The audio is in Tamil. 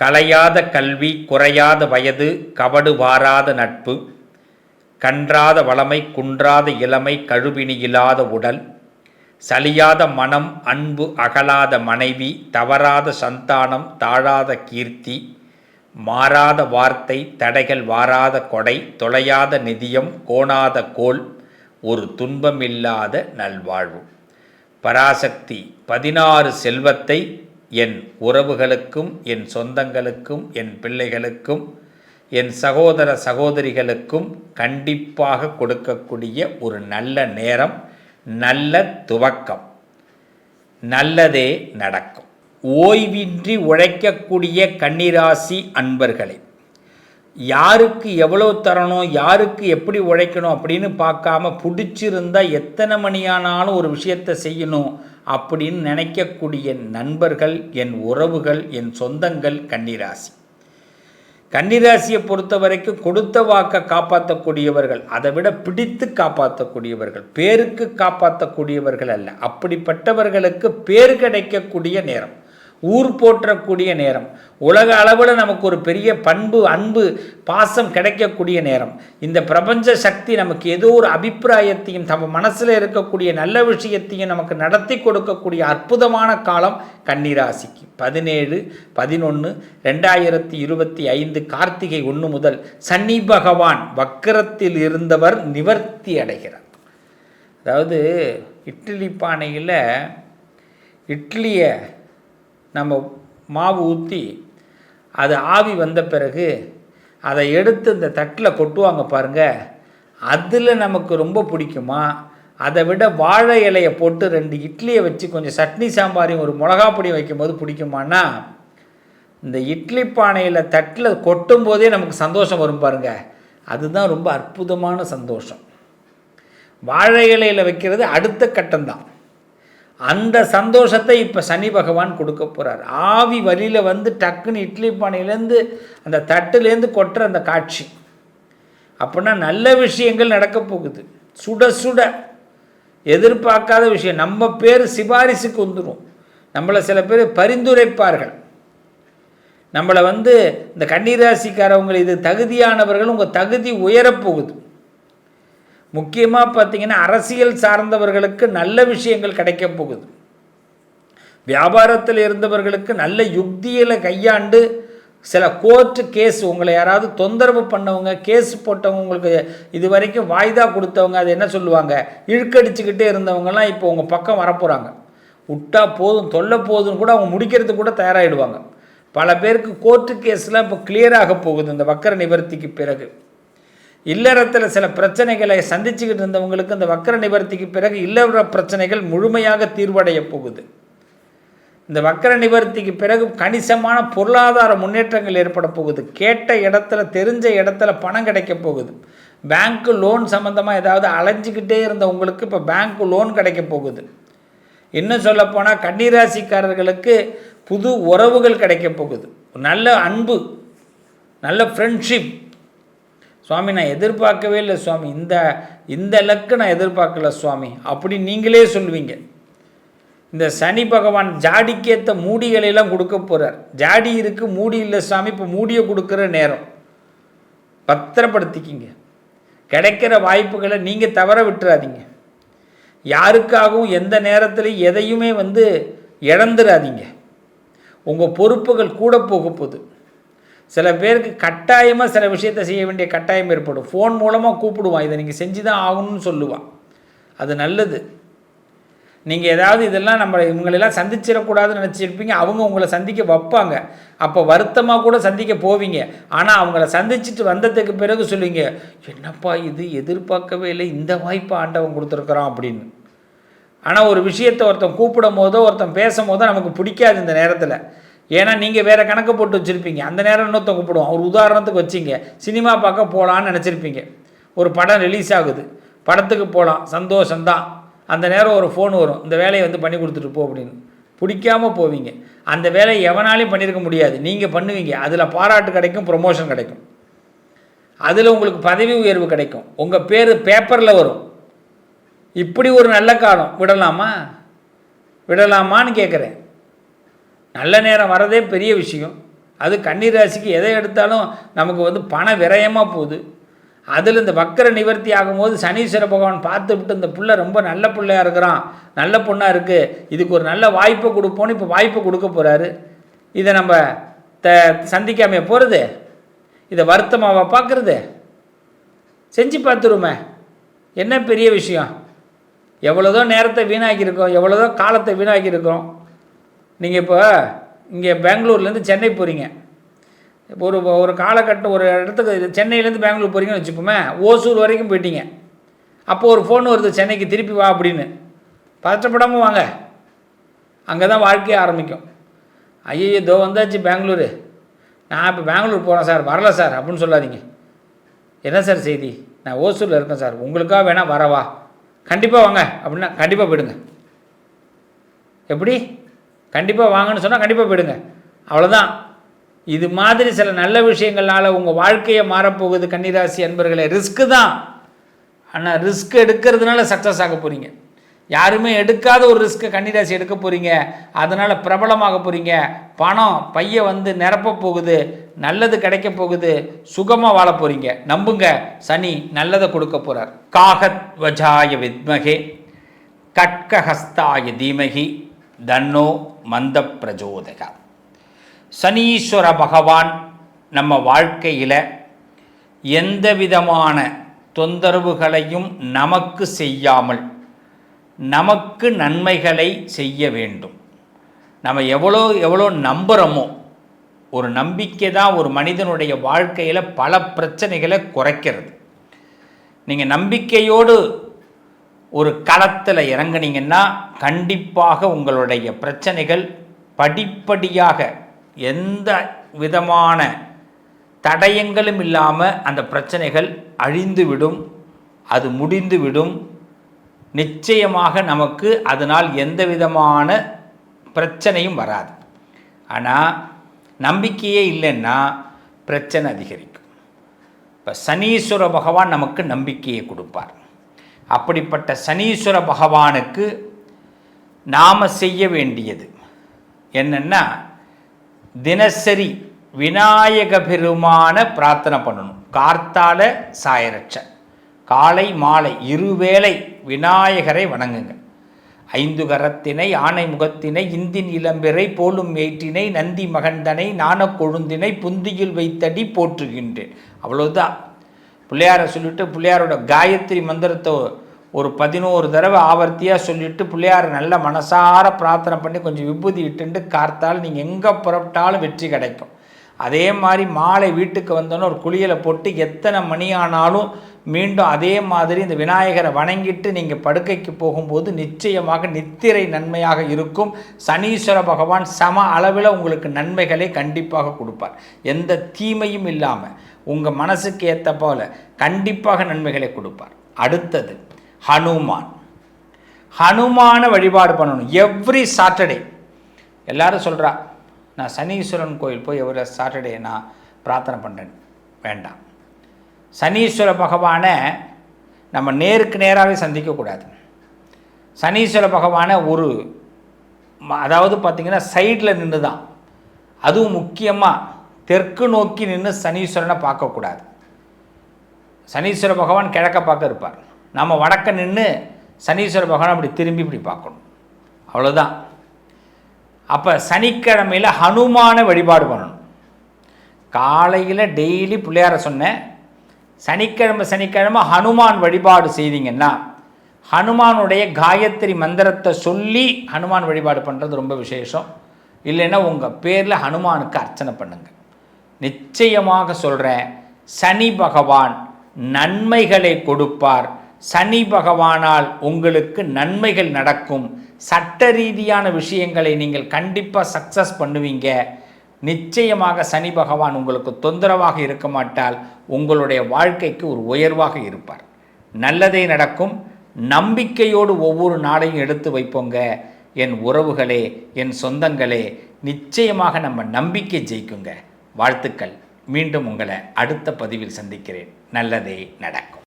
கலையாத கல்வி குறையாத வயது கவடு வாராத நட்பு கன்றாத வளமை குன்றாத இளமை கழுவினியில்லாத உடல் சலியாத மனம் அன்பு அகலாத மனைவி தவறாத சந்தானம் தாழாத கீர்த்தி மாறாத வார்த்தை தடைகள் வாராத கொடை தொலையாத நிதியம் கோணாத கோல் ஒரு துன்பமில்லாத நல்வாழ்வு. பராசக்தி பதினாறு செல்வத்தை என் உறவுகளுக்கும் என் சொந்தங்களுக்கும் என் பிள்ளைகளுக்கும் என் சகோதர சகோதரிகளுக்கும் கண்டிப்பாக கொடுக்கக்கூடிய ஒரு நல்ல நேரம் நல்ல துவக்கம். நல்லதே நடக்கும். ஓய்வின்றி உழைக்கக்கூடிய கன்னிராசி அன்பர்களே யாருக்கு எவ்வளோ தரணும் யாருக்கு எப்படி உழைக்கணும் அப்படின்னு பார்க்காம பிடிச்சிருந்தா எத்தனை மணியானாலும் ஒரு விஷயத்தை செய்யணும் அப்படின்னு நினைக்கக்கூடிய நண்பர்கள் என் உறவுகள் என் சொந்தங்கள் கன்னிராசி. கன்னிராசியை பொறுத்த வரைக்கும் கொடுத்த வாக்கை காப்பாற்றக்கூடியவர்கள் அதை விட பிடித்து காப்பாற்றக்கூடியவர்கள் பேருக்கு காப்பாற்றக்கூடியவர்கள் அல்ல. அப்படிப்பட்டவர்களுக்கு பேர் கிடைக்கக்கூடிய நேரம். ஊர் போற்றக்கூடிய நேரம். உலக அளவில் நமக்கு ஒரு பெரிய பண்பு அன்பு பாசம் கிடைக்கக்கூடிய நேரம். இந்த பிரபஞ்ச சக்தி நமக்கு ஏதோ ஒரு அபிப்பிராயத்தையும் நம்ம மனசில் இருக்கக்கூடிய நல்ல விஷயத்தையும் நமக்கு நடத்தி கொடுக்கக்கூடிய அற்புதமான காலம் கன்னிராசிக்கு. பதினேழு பதினொன்று ரெண்டாயிரத்தி இருபத்தி ஐந்து கார்த்திகை ஒன்று முதல் சனி பகவான் வக்கரத்தில் இருந்தவர் நிவர்த்தி அடைகிறார். அதாவது இட்லி பானையில் இட்லியை நம்ம மாவு ஊற்றி அது ஆவி வந்த பிறகு அதை எடுத்து இந்த தட்டில் கொட்டுவாங்க பாருங்கள் அதில் நமக்கு ரொம்ப பிடிக்குமா? அதை விட வாழை இலையை போட்டு ரெண்டு இட்லியை வச்சு கொஞ்சம் சட்னி சாம்பாரையும் ஒரு மிளகா பொடியும் வைக்கும்போது பிடிக்குமானா இந்த இட்லி பானையில் தட்டில் கொட்டும் போதே நமக்கு சந்தோஷம் வரும் பாருங்க. அதுதான் ரொம்ப அற்புதமான சந்தோஷம். வாழை இலையில் வைக்கிறது அடுத்த கட்டம்தான் அந்த சந்தோஷத்தை இப்போ சனி பகவான் கொடுக்க போகிறார் ஆவி வழியில் வந்து டக்குன்னு இட்லி பானையிலேருந்து அந்த தட்டுலேருந்து கொட்டுற அந்த காட்சி. அப்படின்னா நல்ல விஷயங்கள் நடக்க போகுது. சுட சுட. எதிர்பார்க்காத விஷயம். நம்ம பேர் சிபாரிசுக்கு வந்துடும் நம்மளை சில பேர் பரிந்துரைப்பார்கள். நம்மளை வந்து இந்த கன்னிராசிக்காரவங்க இது தகுதியானவர்கள் உங்கள் தகுதி உயரப்போகுது முக்கியமாக பார்த்தீங்கன்னா அரசியல் சார்ந்தவர்களுக்கு நல்ல விஷயங்கள் கிடைக்க போகுது. வியாபாரத்தில் இருந்தவர்களுக்கு நல்ல யுக்தியில் கையாண்டு சில கோர்ட்டு கேஸ் உங்களை யாராவது தொந்தரவு பண்ணவங்க கேஸ் போட்டவங்க உங்களுக்கு இது வரைக்கும் வாய்தா கொடுத்தவங்க அது என்ன சொல்லுவாங்க? இழுக்கடிச்சுக்கிட்டே இருந்தவங்கலாம் இப்போ உங்கள் பக்கம் வரப்போகிறாங்க விட்டா போதும் தொல்லை போதும்னு கூட அவங்க முடிக்கிறதுக்கு கூட தயாராகிடுவாங்க பல பேருக்கு கோர்ட்டு கேஸ்லாம் இப்போ கிளியராக போகுது. இந்த வக்கர நிவர்த்திக்கு பிறகு. இல்லறத்தில் சில பிரச்சனைகளை சந்திச்சுக்கிட்டு இருந்தவங்களுக்கு இந்த வக்கர நிவர்த்திக்கு பிறகு இல்லற பிரச்சனைகள் முழுமையாக தீர்வடைய போகுது. இந்த வக்கர நிவர்த்திக்கு பிறகு கணிசமான பொருளாதார முன்னேற்றங்கள் ஏற்பட போகுது. கேட்ட இடத்துல தெரிஞ்ச இடத்துல பணம் கிடைக்க போகுது. பேங்க்கு லோன் சம்மந்தமாக ஏதாவது அலைஞ்சிக்கிட்டே இருந்தவங்களுக்கு இப்போ பேங்க்கு லோன் கிடைக்க போகுது. இன்னும் சொல்லப்போனால் கன்னிராசிக்காரர்களுக்கு புது உறவுகள் கிடைக்க போகுது. நல்ல அன்பு நல்ல ஃப்ரெண்ட்ஷிப் சுவாமி நான் எதிர்பார்க்கவே இல்லை சுவாமி. இந்த இந்த லக்கு நான் எதிர்பார்க்கல சுவாமி. அப்படி நீங்களே சொல்லுவீங்க. இந்த சனி பகவான் ஜாடிக்கேற்ற மூடிகளையெல்லாம் கொடுக்க போகிறார் ஜாடி இருக்குது மூடி இல்லை சுவாமி. இப்போ மூடியை கொடுக்குற நேரம். பத்திரப்படுத்திக்கிங்க. கிடைக்கிற வாய்ப்புகளை நீங்கள் தவற விட்டுறாதீங்க. யாருக்காகவும் எந்த நேரத்துலையும் எதையுமே வந்து இழந்துடாதீங்க உங்கள் பொறுப்புகள் கூட போக போகுது. சில பேருக்கு கட்டாயமாக சில விஷயத்தை செய்ய வேண்டிய கட்டாயம் ஏற்படும். ஃபோன் மூலமாக கூப்பிடுவான். இதை நீங்கள் செஞ்சு தான் ஆகணும்னு சொல்லுவான். அது நல்லது. நீங்கள் ஏதாவது இதெல்லாம் நம்ம இவங்களெல்லாம் சந்திச்சிடக்கூடாதுன்னு நினச்சிருப்பீங்க. அவங்க உங்களை சந்திக்க வைப்பாங்க. அப்போ வருத்தமாக கூட சந்திக்க போவீங்க. ஆனால் அவங்கள சந்திச்சுட்டு வந்ததுக்கு பிறகு சொல்லுவீங்க என்னப்பா இது? எதிர்பார்க்கவே இல்லை. இந்த வாய்ப்பை ஆண்டவன் கொடுத்துருக்குறான் அப்படின்னு. ஆனால் ஒரு விஷயத்தை ஒருத்தன் கூப்பிடும் போதோ ஒருத்தன் பேசும் போதோ நமக்கு பிடிக்காது இந்த நேரத்தில். ஏன்னா நீங்கள் வேறு கணக்கு போட்டு வச்சுருப்பீங்க. அந்த நேரம் இன்னொருத்த கூப்பிடுவோம் ஒரு உதாரணத்துக்கு வச்சிங்க. சினிமா பார்க்க போகலான்னு நினச்சிருப்பீங்க. ஒரு படம் ரிலீஸ் ஆகுது. படத்துக்கு போகலாம் சந்தோஷந்தான் அந்த நேரம் ஒரு ஃபோன் வரும். இந்த வேலையை வந்து பண்ணி கொடுத்துட்டு போ அப்படின்னு. பிடிக்காமல் போவீங்க. அந்த வேலையை எவனாலையும் பண்ணியிருக்க முடியாது. நீங்கள் பண்ணுவீங்க. அதில் பாராட்டு கிடைக்கும் ப்ரொமோஷன் கிடைக்கும். அதில் உங்களுக்கு பதவி உயர்வு கிடைக்கும். உங்கள் பேர் பேப்பரில் வரும். இப்படி ஒரு நல்ல காலம். விடலாமா? விடலாமான்னு கேட்குறேன் நல்ல நேரம் வரதே பெரிய விஷயம். அது கன்னிராசிக்கு எதை எடுத்தாலும் நமக்கு வந்து பண விரயமாக போகுது. அதில் இந்த வக்கர நிவர்த்தி ஆகும்போது சனீஸ்வர பகவான் பார்த்து விட்டு இந்த புள்ள ரொம்ப நல்ல பிள்ளையாக இருக்கிறான் நல்ல பொண்ணாக இருக்குது இதுக்கு ஒரு நல்ல வாய்ப்பை கொடுப்போன்னு இப்போ வாய்ப்பை கொடுக்க போகிறாரு இதை நம்ம த சந்திக்காமைய போகிறது இதை வருத்தமாவா பார்க்குறது? செஞ்சு பார்த்துருமே. என்ன பெரிய விஷயம்? எவ்வளோதோ நேரத்தை வீணாக்கியிருக்கோம் எவ்வளோதோ காலத்தை வீணாக்கியிருக்கோம். நீங்கள் இப்போ இங்கே பெங்களூர்லேருந்து சென்னை போகிறீங்க ஒரு ஒரு காலகட்டம் ஒரு இடத்துக்கு சென்னையிலேருந்து பெங்களூர் போகிறீங்கன்னு வச்சுப்போமே ஓசூர் வரைக்கும் போயிட்டீங்க. அப்போது ஒரு ஃபோன் வருது சென்னைக்கு திருப்பி வா அப்படின்னு. பதற்றப்படாமல் வாங்க. அங்கே தான் வாழ்க்கையை ஆரம்பிக்கும். ஐயோ இதோ வந்தாச்சு பெங்களூரு. நான் இப்போ பெங்களூர் போகிறேன் சார் வரல சார் அப்படின்னு சொல்லாதீங்க. என்ன சார் செய்தி? நான் ஓசூரில் இருக்கேன் சார். உங்களுக்காக வேணால் வரவா. கண்டிப்பாக வாங்க அப்படின்னா கண்டிப்பாக போயிடுங்க. எப்படி? கண்டிப்பாக வாங்கன்னு சொன்னால் கண்டிப்பாக போயிடுங்க. அவ்வளோதான் இது மாதிரி சில நல்ல விஷயங்கள்னால உங்கள் வாழ்க்கையை மாறப்போகுது கன்னிராசி அன்பர்களே. ரிஸ்க்கு தான். ஆனால் ரிஸ்க் எடுக்கிறதுனால சக்ஸஸ் ஆக போகிறீங்க யாருமே எடுக்காத ஒரு ரிஸ்க்கை கன்னிராசி எடுக்க போகிறீங்க அதனால் பிரபலமாக போகிறீங்க பணம் பைய வந்து நிரப்ப போகுது. நல்லது கிடைக்க போகுது. சுகமாக வாழ போகிறீங்க நம்புங்க. சனி நல்லதை கொடுக்க போகிறார் காகத் வஜாய வித்மகே. கட்கஹஸ்தாய தீமகி. தன்னோ மந்த பிரஜோதகா சனீஸ்வர பகவான் நம்ம வாழ்க்கையில் எந்த விதமான தொந்தரவுகளையும் நமக்கு செய்யாமல் நமக்கு நன்மைகளை செய்ய வேண்டும். நம்ம எவ்வளோ எவ்வளோ நம்புகிறோமோ ஒரு நம்பிக்கை தான் ஒரு மனிதனுடைய வாழ்க்கையில் பல பிரச்சனைகளை குறைக்கிறது. நீங்கள் நம்பிக்கையோடு ஒரு களத்தில் இறங்குனீங்கன்னா கண்டிப்பாக உங்களுடைய பிரச்சனைகள் படிப்படியாக எந்த விதமான தடயங்களும் இல்லாமல் அந்த பிரச்சனைகள் அழிந்துவிடும். அது முடிந்துவிடும். நிச்சயமாக நமக்கு அதனால் எந்த விதமான பிரச்சனையும் வராது. ஆனால் நம்பிக்கையே இல்லைன்னா பிரச்சனை அதிகரிக்கும். இப்போ சனீஸ்வர பகவான் நமக்கு நம்பிக்கையை கொடுப்பார். அப்படிப்பட்ட சனீஸ்வர பகவானுக்கு நாம் செய்ய வேண்டியது. என்னென்னா தினசரி விநாயக பெருமான பிரார்த்தனை பண்ணணும். கார்த்தால சாயரட்ச. காலை மாலை இருவேளை விநாயகரை வணங்குங்க. ஐந்து கரத்தினை ஆணை முகத்தினை இந்தின் இளம்பிறை போலும் மேட்டினை நந்தி மகந்தனை நாண கொழுந்தினை புந்தியில் வைத்தடி போற்றுகின்றேன். அவ்வளோதான் பிள்ளையாரை சொல்லிட்டு பிள்ளையாரோட காயத்ரி மந்திரத்தை ஒரு பதினோரு தடவை ஆவர்த்தியாக சொல்லிவிட்டு பிள்ளையார் நல்ல மனசார பிரார்த்தனை பண்ணி கொஞ்சம் விபூதி இட்டுண்டு கார்த்தால் நீங்கள் எங்கே புறப்பட்டாலும் வெற்றி கிடைக்கும். அதே மாதிரி மாலை வீட்டுக்கு வந்தோன்னே ஒரு குளியலை போட்டு எத்தனை மணி ஆனாலும் மீண்டும் அதே மாதிரி இந்த விநாயகரை வணங்கிட்டு நீங்கள் படுக்கைக்கு போகும்போது நிச்சயமாக நித்திரை நன்மையாக இருக்கும். சனீஸ்வர பகவான் சம அளவில் உங்களுக்கு நன்மைகளை கண்டிப்பாக கொடுப்பார். எந்த தீமையும் இல்லாமல் உங்கள் மனசுக்கு ஏற்ற போல கண்டிப்பாக நன்மைகளை கொடுப்பார். அடுத்தது ஹனுமான். ஹனுமான வழிபாடு பண்ணணும். எவ்ரி சாட்டர்டே எல்லாரும் சொல்கிறா நான் சனீஸ்வரன் கோயில் போய் எவ்வளோ சாட்டர்டே நான் பிரார்த்தனை பண்ணுறேன் வேண்டாம். சனீஸ்வர பகவானை நம்ம நேருக்கு நேராகவே சந்திக்கக்கூடாது சனீஸ்வர பகவானை ஒரு அதாவது பார்த்திங்கன்னா சைடில் நின்று தான் அதுவும் முக்கியமாக தெற்கு நோக்கி நின்று சனீஸ்வரனை பார்க்கக்கூடாது. சனீஸ்வர பகவான் கிழக்க பார்க்க இருப்பார். நம்ம வடக்க நின்று சனீஸ்வர பகவான் அப்படி திரும்பி இப்படி பார்க்கணும். அவ்வளோதான் அப்போ சனிக்கிழமையில் ஹனுமான வழிபாடு பண்ணணும். காலையில் டெய்லி பிள்ளையார சொன்னேன் சனிக்கிழமை சனிக்கிழமை ஹனுமான் வழிபாடு செய்தீங்கன்னா ஹனுமானுடைய காயத்ரி மந்திரத்தை சொல்லி ஹனுமான் வழிபாடு பண்ணுறது ரொம்ப விசேஷம். இல்லைன்னா உங்கள் பேரில் ஹனுமானுக்கு அர்ச்சனை பண்ணுங்கள் நிச்சயமாக சொல்கிறேன் சனி பகவான் நன்மைகளை கொடுப்பார். சனி பகவானால் உங்களுக்கு நன்மைகள் நடக்கும். சட்ட ரீதியான விஷயங்களை நீங்கள் கண்டிப்பாக சக்ஸஸ் பண்ணுவீங்க. நிச்சயமாக சனி பகவான் உங்களுக்கு தொந்தரவாக இருக்க மாட்டால் உங்களுடைய வாழ்க்கைக்கு ஒரு உயர்வாக இருப்பார். நல்லதே நடக்கும். நம்பிக்கையோடு ஒவ்வொரு நாளையும் எடுத்து வைப்போங்க. என் உறவுகளே என் சொந்தங்களே நிச்சயமாக நம்ம நம்பிக்கை ஜெயிக்குங்க. வாழ்த்துக்கள். மீண்டும் உங்களை அடுத்த பதிவில் சந்திக்கிறேன். நல்லதே நடக்கும்.